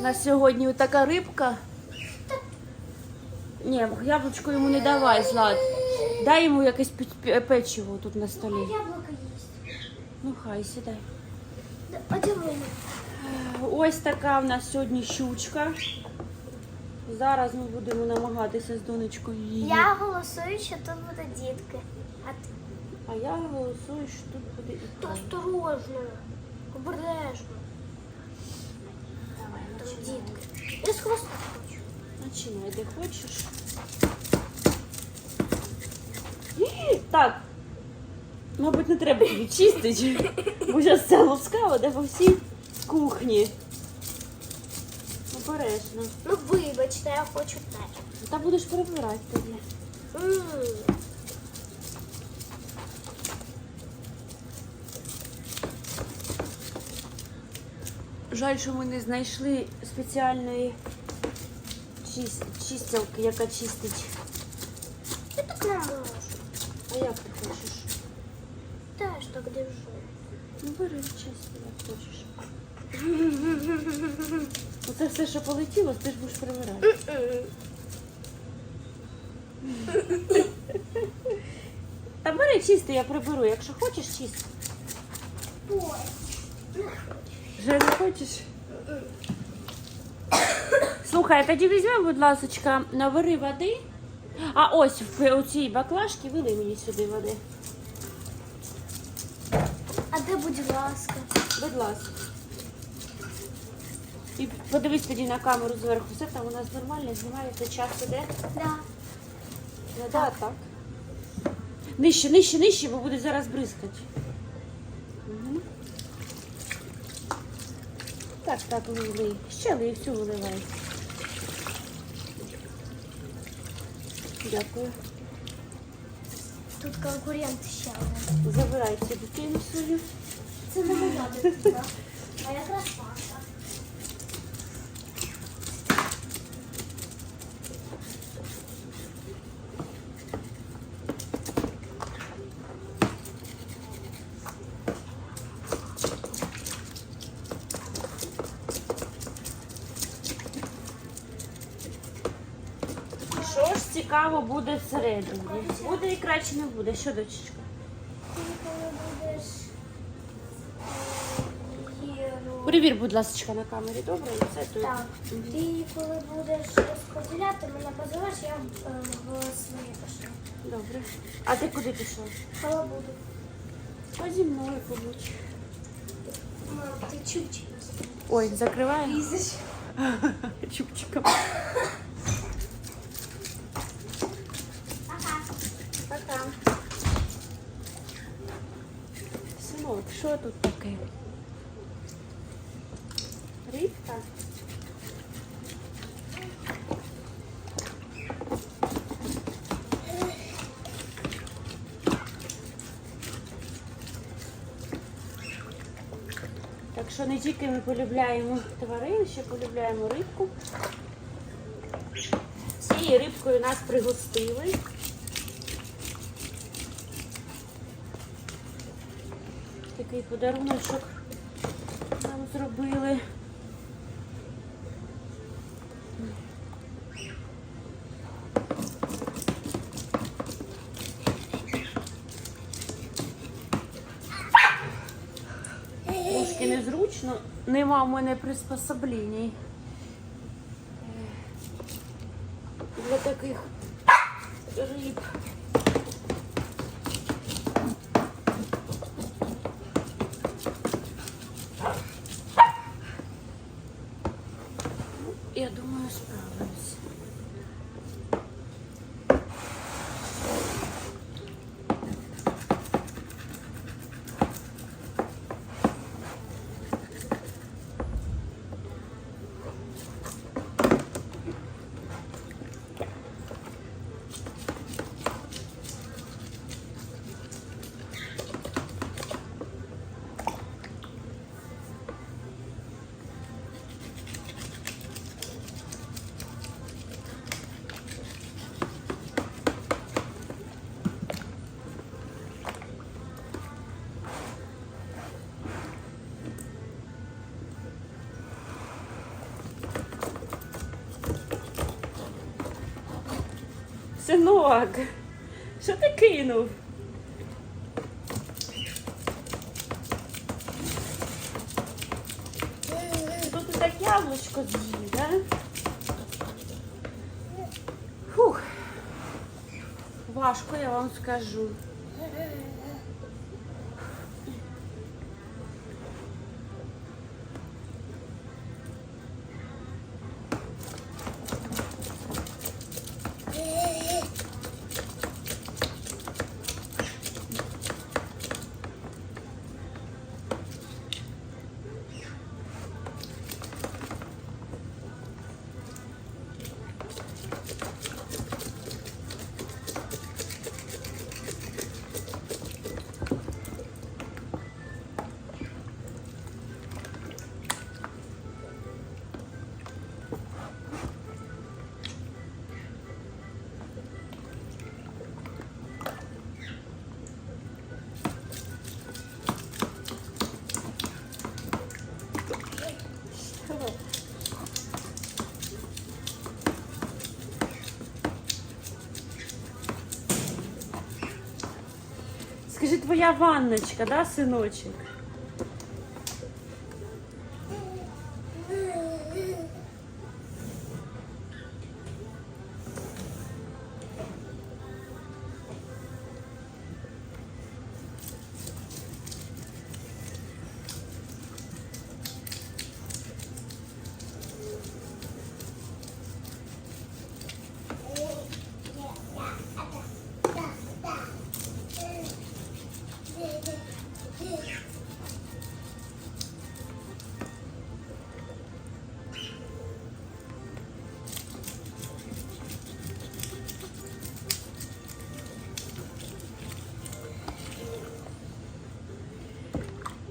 У нас сьогодні така рибка. Ні, яблучко йому не давай, Злат. Дай йому якесь пе- пе- печиво тут на столі. Яблоко есть. Ну хай сідай. Ось така в нас сьогодні щучка. Зараз ми будемо намагатися з донечкою її. Я голосую, що тут буде дітки. А ти? А я голосую, що тут буде Та осторожно, обережно. Дітки. Я з хвоста хочу. Починай, де хочеш. Так. Мабуть, не треба тобі чистити, бо зараз це лускаво, де по всій кухні. Обережно. Ну вибачте, я хочу теж. Та будеш прибирати тоді. М. Жаль, що ми не знайшли спеціальної чис- чистілки, яка чистить. Я так не можу. А як ти хочеш? Теж так держу. Ну бери чисто, як хочеш. Оце все, що полетіло, ти ж будеш прибирати. Та бери чисто, я приберу. Якщо хочеш, чисто. Ой. Не хочеш? Слухай, тоді візьми, будь ласка, навари води. А ось в цій баклажці вилий мені сюди води. А де, будь ласка? Будь ласка. І подивись тоді на камеру зверху. Все там у нас нормально, знімається час іде. Да. Ну, да, так. Нижче, нижче, нижче, бо буде зараз бризкати. Так, так, вилий. Ще лий, всю виливай. Дякую. Тут конкурент ще один. Забирайте дитину свою. Це не моя дитина. Моя красавка. Що ж цікаво буде всередині? Буде ікра чи не буде? Що, дочечка? Ти коли будеш їру. Перевір, будь ласка, на камері, добре? І Це тут. Так, ти коли будеш розподіляти, мене позовеш, я е, в своє пишу. Добре. А ти куди пішов? Коли буду. А зі мною побудь. Мам, ти чуть Ой, закриваю. лізеш. Чупчиком. Що тут таке? Рибка? Так що не тільки ми полюбляємо тварин, ще полюбляємо рибку. Цією рибкою нас пригостили. Такий подаруночок нам зробили. Трошки незручно, нема в мене приспособлень. Для таких риб. Синок, що ти кинув? Тут ти так яблучко з'їв, да? Фух. Важко, я вам скажу. Твоя ванночка, да, синочек?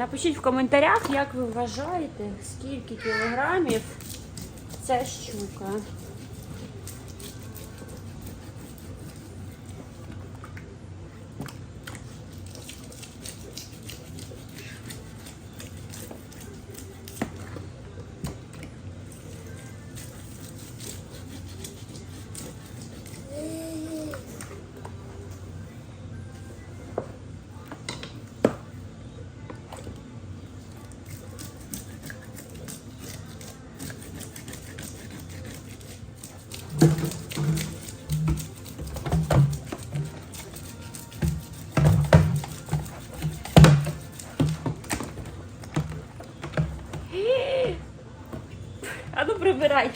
Напишіть в коментарях, як ви вважаєте, скільки кілограмів ця щука. А ну прибирай.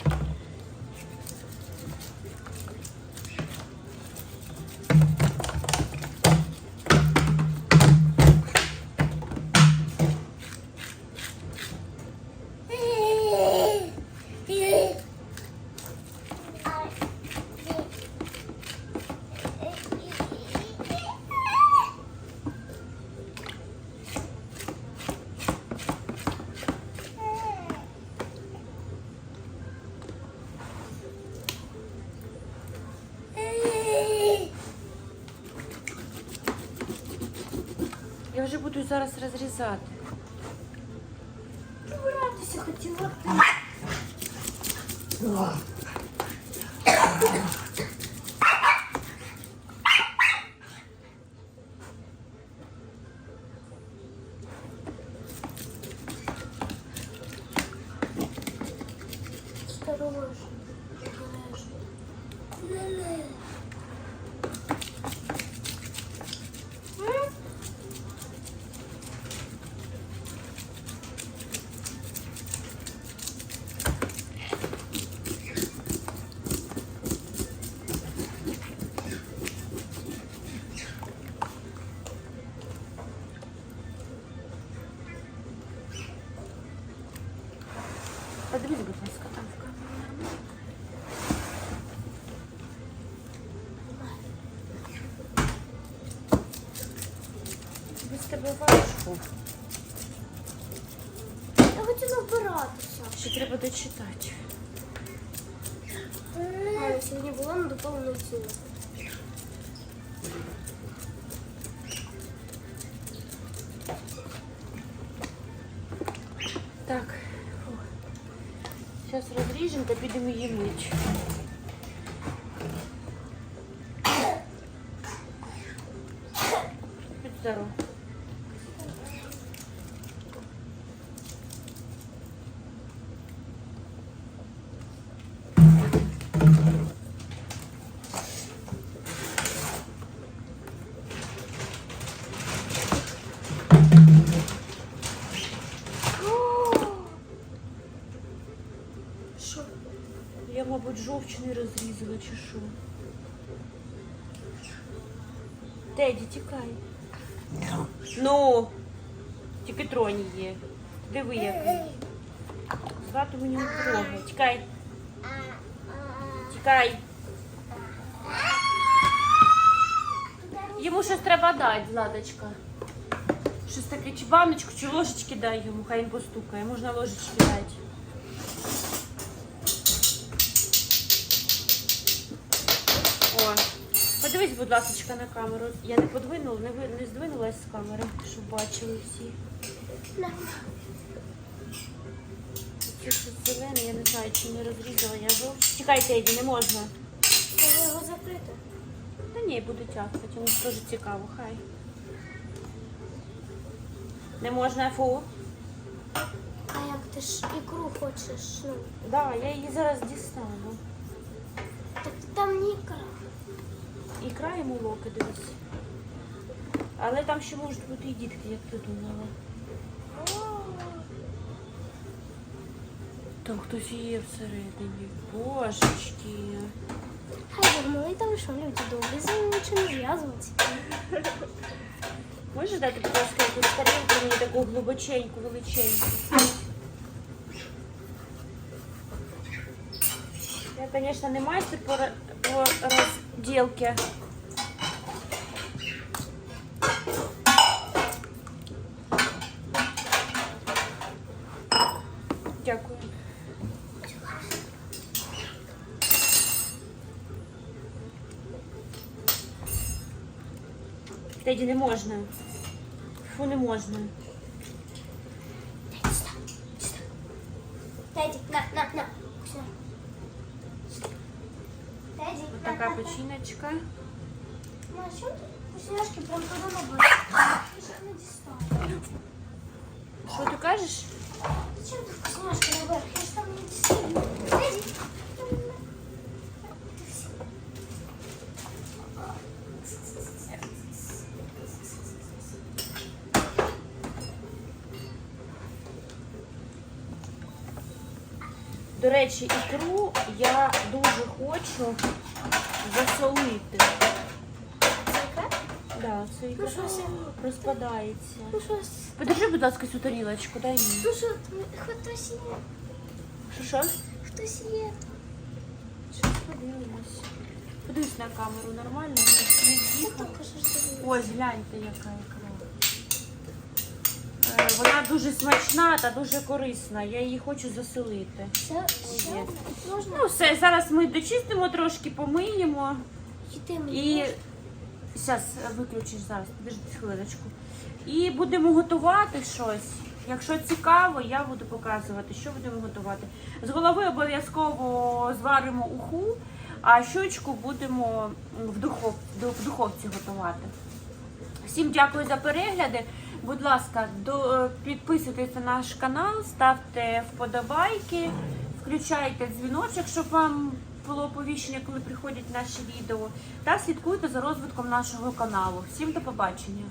Я вже буду зараз розрізати. Гратися хотіла. Ще треба дочитати. А, я сьогодні була на доповнену тіло. Так. Зараз розріжемо та підемо її мити. Мабуть, розрізала чи що. Теді, тікай. Ну, тільки троні є. Диви, який. Звати мені не трогай. Тікай. Тікай. Йому щось треба дати, Златочка. Щось таке, чи баночку, чи ложечки дай йому, хай він постукає. Можна ложечки дати. Подивись, будь ласка, на камеру. Я не подвинула, не, ви- не здвинулась з камери, щоб бачили всі. Це щось зелене, я не знаю, чи не розрізала я жовч. Чекайте, Еді, не можна. Треба його закрити. Та ні, буду тягати, йому ж теж цікаво, хай. Не можна, фу. А як ти ж ікру хочеш? Ну, Да, я її зараз дістану. так там не ікра. Ікра йому локи, дивись. Але там ще можуть бути і дітки, як ти думала. Там хтось є всередині. Божечки. Хай думали, там що люди добрі, за ним нічого не зв'язуватися. Можеш дати, будь ласка, якусь тарілку мені таку глибоченьку, величеньку? Я, звісно, не майстер по, ро- по розділці. Дякую. Теді, не можна. Фу, не можна. Теді, на, на, на. Така печіночка. Що ти кажеш? Зачем ти вкусняшки наверх? Я ж там не дістаю. До речі, ікру я дуже хочу засолити. Да, це Ну, щось я- розпадається. Ну щось. Подержи, будь ласка, цю тарілочку, дай мені. Ну що, хтось є. Що що? Хтось є. Щось подивимось. Подивись на камеру, нормально? Не так кажеш, що Ось, гляньте, яка ікра. Е, Вона дуже смачна та дуже корисна. Я її хочу заселити. Є. Можна Ну все, зараз ми дочистимо трошки, помиємо. мені. І зараз виключиш зараз, підожди хвилиночку. І будемо готувати щось. Якщо цікаво, я буду показувати, що будемо готувати. З голови обов'язково зваримо уху, а щучку будемо в, духов, в духовці готувати. Всім дякую за перегляди. Будь ласка, до, е, підписуйтесь на наш канал, ставте вподобайки, включайте дзвіночок, щоб вам було оповіщення, коли приходять наші відео. Та слідкуйте за розвитком нашого каналу. Всім до побачення!